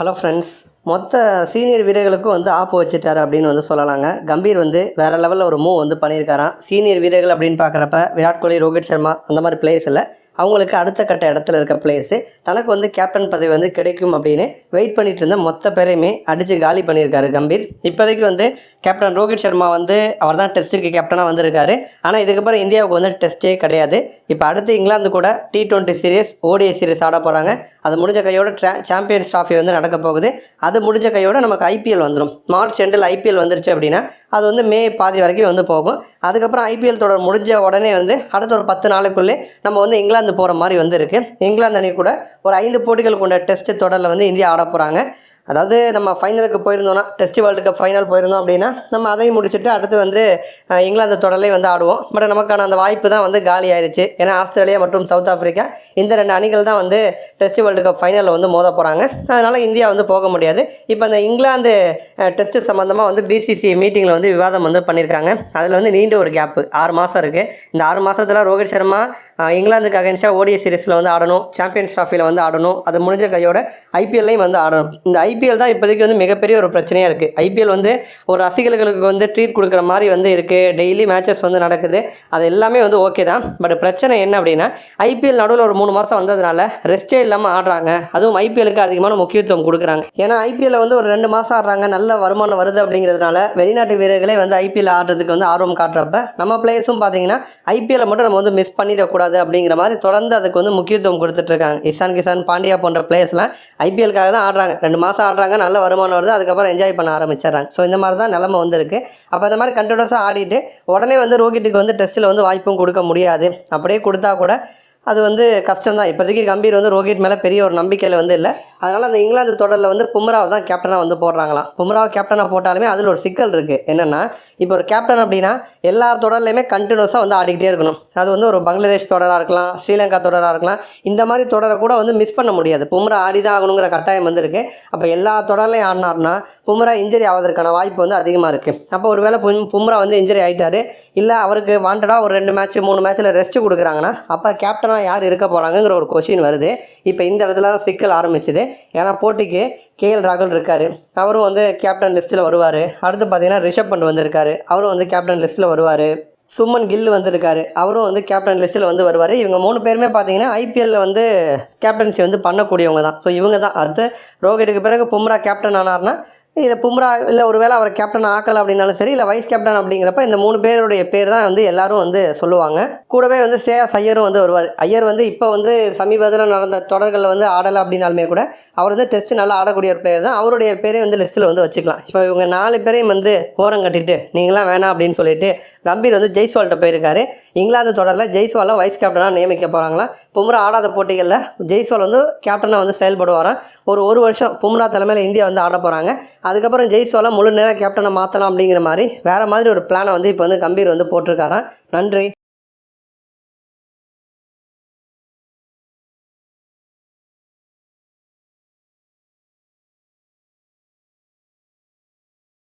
Hello friends மொத்த senior வீரர்களுக்கும் வந்து ஆப்பு வச்சுட்டார் அப்படின்னு வந்து சொல்லலாங்க. கம்பீர் வந்து வேறு லெவலில் ஒரு மூவ் வந்து பண்ணியிருக்காராம். சீனியர் வீரர்கள் அப்படின்னு பார்க்குறப்ப விராட் கோலி ரோஹித் சர்மா அந்த மாதிரி பிளேயர்ஸ் இல்லை. அவங்களுக்கு அடுத்த கட்ட இடத்துல இருக்க பிளேஸு தனக்கு வந்து கேப்டன் பதவி வந்து கிடைக்கும் அப்படின்னு வெயிட் பண்ணிட்டு இருந்த மொத்த பேரையுமே அடித்து காலி பண்ணியிருக்காரு கம்பீர். இப்போதைக்கு வந்து கேப்டன் ரோஹித் சர்மா வந்து அவர் தான் டெஸ்ட்டுக்கு கேப்டனாக வந்திருக்காரு. ஆனால் இதுக்கப்புறம் இந்தியாவுக்கு வந்து டெஸ்ட்டே கிடையாது. இப்போ அடுத்து இங்கிலாந்து கூட T twenty series ODI series ஆட போகிறாங்க அது முடிஞ்ச கையோட ட்ரா சாம்பியன்ஸ் ட்ராஃபி வந்து நடக்க போகுது. அது முடிஞ்ச கையோட நமக்கு ஐபிஎல் வந்துடும் மார்ச் எண்டில் ஐபிஎல் வந்துருச்சு அப்படின்னா அது வந்து மே பாதி வரைக்கும் வந்து போகும். அதுக்கப்புறம் ஐபிஎல் தொடர் முடிஞ்ச உடனே வந்து அடுத்த ஒரு பத்து நாளுக்குள்ளே நம்ம வந்து இங்கிலாந்து போகிற மாதிரி வந்து இருக்குது இங்கிலாந்து அணி கூட ஒரு ஐந்து போட்டிகள் கொண்ட டெஸ்ட் தொடரில் வந்து இந்தியா ஆட போகிறாங்க அதாவது நம்ம ஃபைனலுக்கு போயிருந்தோம்னா டெஸ்ட் வேர்ல்டு கப் ஃபைனல் போயிருந்தோம் அப்படின்னா நம்ம அதையும் முடிச்சுட்டு அடுத்து வந்து இங்கிலாந்து தொடர்லேயே வந்து ஆடுவோம். பட் நமக்கான அந்த வாய்ப்பு தான் வந்து காலி ஆயிடுச்சு ஏன்னா ஆஸ்திரேலியா மற்றும் சவுத் ஆஃப்ரிக்கா இந்த ரெண்டு அணிகள் தான் வந்து டெஸ்ட் வேர்ல்டு கப் ஃபைனலில் வந்து மோத போகிறாங்க அதனால் இந்தியா வந்து போக முடியாது. இப்போ அந்த இங்கிலாந்து டெஸ்ட்டு சம்மந்தமாக வந்து பிசிசி மீட்டிங்கில் வந்து விவாதம் வந்து பண்ணியிருக்காங்க அதில் வந்து நீண்ட ஒரு கேப்பு ஆறு மாதம் இருக்குது இந்த ஆறு மாதத்தில் ரோஹித் சர்மா இங்கிலாந்துக்கு அகேன்ஸ்டாக ஓடிய சீரீஸில் வந்து ஆடணும். சாம்பியன்ஸ் ட்ராஃபியில் வந்து ஆடணும். அது முடிஞ்ச கையோட ஐபிஎல்லையும் வந்து ஆடணும். இந்த ஐபி ஐபிஎல் தான் இப்போதைக்கு வந்து மிகப்பெரிய ஒரு பிரச்சனையாக இருக்குது ஐபிஎல் வந்து ஒரு ரசிகர்களுக்கு வந்து ட்ரீட் கொடுக்குற மாதிரி வந்து இருக்குது டெய்லி மேட்சஸ் வந்து நடக்குது. அது எல்லாமே வந்து ஓகே தான். பட் பிரச்சனை என்ன அப்படின்னா ஐபிஎல் நடுவில் ஒரு மூணு மாதம் வந்ததுனால ரெஸ்ட்டே இல்லாமல் ஆடுறாங்க. அதுவும் ஐபிஎலுக்கு அதிகமான முக்கியத்துவம் கொடுக்குறாங்க. ஏன்னா ஐபிஎல்ல வந்து ஒரு ரெண்டு மாதம் ஆடுறாங்க. நல்ல வருமானம் வருது அப்படிங்கிறதுனால வெளிநாட்டு வீரர்களே வந்து ஐபிஎல் ஆடுறதுக்கு வந்து ஆர்வம் காட்டுறப்ப நம்ம பிளேயர்ஸும் பார்த்தீங்கன்னா ஐபிஎல்லை மட்டும் நம்ம வந்து மிஸ் பண்ணிடக்கூடாது அப்படிங்கிற மாதிரி தொடர்ந்து அதுக்கு வந்து முக்கியத்துவம் கொடுத்துட்டு இருக்காங்க. இஷான் கிஷான் பாண்டியா போன்ற பிளேயர்ஸ்லாம் ஐபிஎல்காக தான் ஆடுறாங்க. ரெண்டு மாதம் ஆடுறாங்க நல்ல வருமானம் வருது அதுக்கப்புறம் என்ஜாய் பண்ண ஆரம்பிச்சிடுறாங்க. ஸோ இந்த மாதிரி தான் நிலமை வந்திருக்கு. அப்போ இந்த மாதிரி கண்டினியூஸாக ஆடிட்டு உடனே வந்து ரோகிட்டுக்கு வந்து டெஸ்ட்டில் வந்து வாய்ப்பும் கொடுக்க முடியாது. அப்படியே கொடுத்தா கூட அது வந்து கஷ்டம் தான் இப்போதைக்கு கம்பீர் வந்து ரோஹித் மேலே பெரிய ஒரு நம்பிக்கையில் வந்து இல்லை. அதனால் அந்த இங்கிலாந்து தொடரில் வந்து பும்ராவை தான் கேப்டனாக வந்து போடுறாங்களாம். பும்ராவை கேப்டனாக போட்டாலுமே அதில் ஒரு சிக்கல் இருக்குது என்னென்னா இப்போ ஒரு கேப்டன் அப்படின்னா எல்லா தொடர்லையுமே கண்டினியூஸாக வந்து ஆடிக்கிட்டே இருக்கணும். அது வந்து ஒரு பங்களாதேஷ் தொடராக இருக்கலாம் ஸ்ரீலங்கா தொடராக இருக்கலாம். இந்த மாதிரி தொடரை கூட வந்து மிஸ் பண்ண முடியாது. பும்ரா ஆடி தான் ஆகணுங்கிற கட்டாயம் வந்து இருக்குது அப்போ எல்லா தொடர்லையும் ஆடினார்னா பும்ரா இன்ஜரி ஆவதற்கான வாய்ப்பு வந்து அதிகமாக இருக்குது அப்போ ஒருவேளை வேளை பும்ரா வந்து இன்ஜரி ஆகிட்டாரு இல்லை அவருக்கு வாண்டடாக ஒரு ரெண்டு மேட்ச் மூணு மேட்ச்சில் ரெஸ்ட் கொடுக்குறாங்கன்னா அப்போ கேப்டன் கேப்டனாக யார் இருக்க போகிறாங்கங்கிற ஒரு கொஷின் வருது. இப்போ இந்த இடத்துல தான் சிக்கல் ஆரம்பிச்சுது. ஏன்னா போட்டிக்கு கேஎல் ராகுல் இருக்கார். அவரும் வந்து கேப்டன் லிஸ்ட்டில் வருவார். அடுத்து பார்த்தீங்கன்னா ரிஷப் பண்ட் வந்திருக்காரு. அவரும் வந்து கேப்டன் லிஸ்ட்டில் வருவார். சுமன் கில் வந்திருக்காரு. அவரும் வந்து கேப்டன் லிஸ்ட்டில் வந்து வருவார். இவங்க மூணு பேருமே பார்த்தீங்கன்னா ஐபிஎல்லில் வந்து கேப்டன்சி வந்து பண்ணக்கூடியவங்க தான். ஸோ இவங்க தான். அடுத்து ரோஹிட்டுக்கு பிறகு பும்ரா கேப்டன் ஆனார்னா இல்லை பும்ரா இல்லை ஒரு வேளை அவரை கேப்டன் ஆக்கலை அப்படின்னாலும் சரி இல்லை வைஸ் கேப்டன் அப்படிங்கிறப்ப இந்த மூணு பேருடைய பேர் தான் வந்து எல்லாரும் வந்து சொல்லுவாங்க. கூடவே வந்து ஸ்ரேயாஸ் ஐயரும் வந்து வருவார். ஐயர் வந்து இப்போ வந்து சமீபத்தில் நடந்த தொடர்களில் வந்து ஆடலை அப்படின்னாலுமே கூட அவர் வந்து டெஸ்ட் நல்லா ஆடக்கூடிய ஒரு பிளேயர் தான். அவருடைய பேரையும் வந்து லிஸ்ட்டில் வந்து வச்சுக்கலாம். இப்போ இவங்க நாலு பேரையும் வந்து ஓரம் கட்டிட்டு நீங்களாம் வேணாம் அப்படின்னு சொல்லிட்டு கம்பீர் வந்து ஜெய்ஸ்வால்கிட்ட போயிருக்காரு. இங்கிலாந்து தொடரில் ஜெய்ஸ்வாலை வைஸ் கேப்டனாக நியமிக்க போகிறாங்களா பும்ரா ஆடாத போட்டிகளில் ஜெய்ஸ்வால் வந்து கேப்டனாக வந்து செயல்படுவாராம் ஒரு ஒரு வருஷம் பும்ரா தலைமையில் இந்தியா வந்து ஆட போகிறாங்க அதுக்கப்புறம் ஜெய்ஸ்வாலை முழு நேரம் கேப்டனை மாற்றலாம் அப்படிங்கிற மாதிரி வேறு மாதிரி ஒரு பிளானை வந்து இப்போ வந்து கம்பீர் வந்து போட்டிருக்காராம் நன்றி.